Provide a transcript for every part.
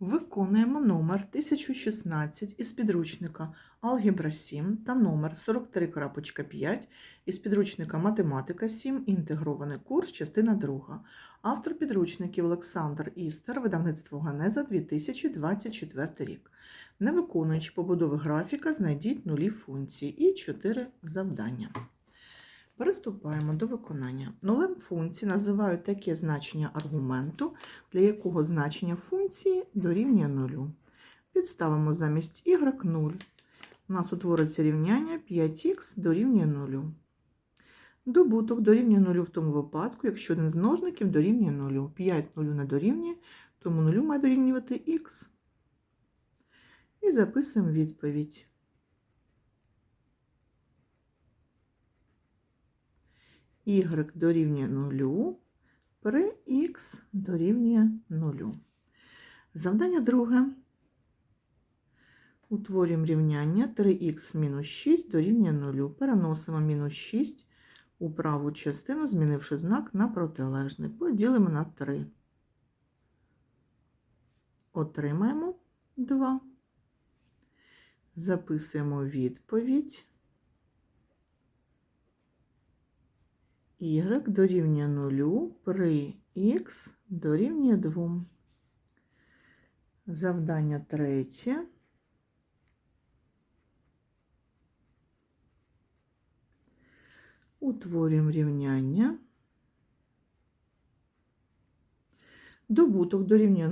Виконуємо номер 1016 із підручника Алгебра 7 та номер 43.5 із підручника Математика 7. Інтегрований курс, частина 2. Автор підручників Олександр Істер, видавництво Ганеза 2024 рік. Не виконуючи побудови графіка, знайдіть нулі функції і 4 завдання. Переступаємо до виконання. Нулем функції називають таке значення аргументу, для якого значення функції дорівнює нулю. Підставимо замість y 0. У нас утвориться рівняння 5х дорівнює 0. Добуток дорівнює 0 в тому випадку, якщо один з множників дорівнює 0. 5 0 не дорівнює, тому 0 має дорівнювати х. І записуємо відповідь. Y дорівнює 0 при х дорівнює 0. Завдання друге. Утворюємо рівняння 3х мінус 6 дорівнює 0. Переносимо мінус 6 у праву частину, змінивши знак на протилежний. Поділимо на 3. Отримаємо 2. Записуємо відповідь. Y дорівнює 0 при х дорівнює 2. Завдання третє. Утворюємо рівняння. Добуток дорівнює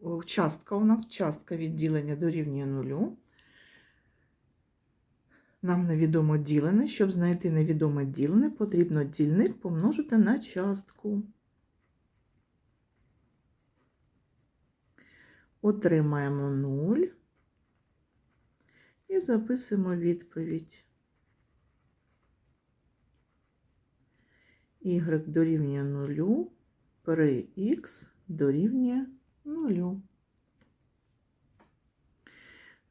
0. Частка у нас частка відділення дорівнює 0. Нам невідомо ділене. Щоб знайти невідоме ділене, потрібно дільник помножити на частку. Отримаємо 0 і записуємо відповідь. Y дорівнює 0 при х дорівнює 0.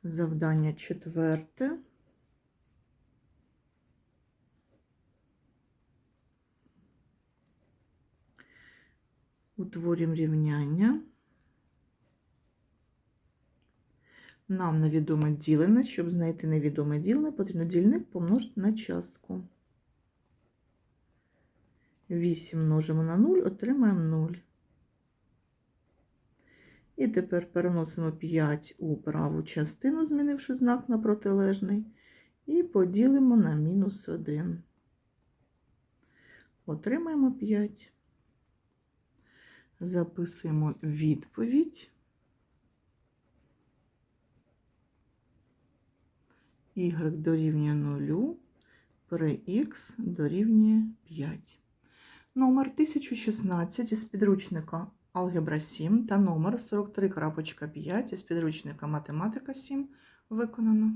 Завдання четверте. Утворюємо рівняння. Нам невідоме ділене. Щоб знайти невідоме ділене, потрібно дільник помножити на частку. 8 множимо на 0, отримаємо 0. І тепер переносимо 5 у праву частину, змінивши знак на протилежний, і поділимо на мінус 1. Отримаємо 5. Записуємо відповідь. Y дорівнює 0 при х дорівнює 5. Номер 1016 із підручника Алгебра 7 та номер 43.5 із підручника Математика 7 виконано.